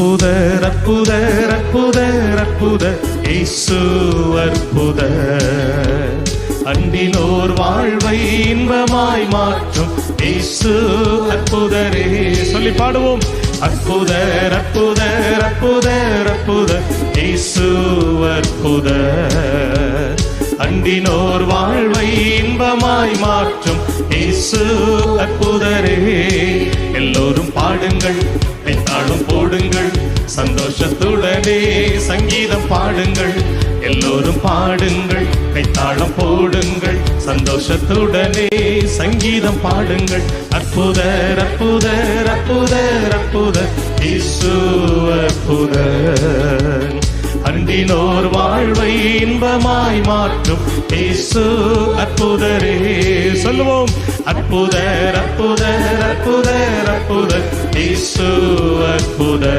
அற்புத அற்புத அற்புத அற்புத இயேசு அற்புத. அன்பிலோர் வாழ்வை இன்பமாய் மாற்றும் இயேசு அற்புதரே. சொல்லி பாடுவோம். அற்புத அற்புத அற்புத அற்புத இயேசு அற்புத. அன்பினோர் வாழ்வை இன்பமாய் மாற்றும் இயேசு அற்புதரே. எல்லோரும் பாடுங்கள். சந்தோஷத்துடனே சங்கீதம் பாடுங்கள். எல்லோரும் பாடுங்கள். கைத்தாளம் போடுங்கள். சந்தோஷத்துடனே சங்கீதம் பாடுங்கள். அற்புத அற்புத அற்புத அற்புத இசு அற்புத அன்பினோர் வாழ்வை இன்பமாய் மாற்றும். இசு அற்புதரே. சொல்லுவோம். அற்புத அற்புத அற்புத அற்புத இசு அற்புத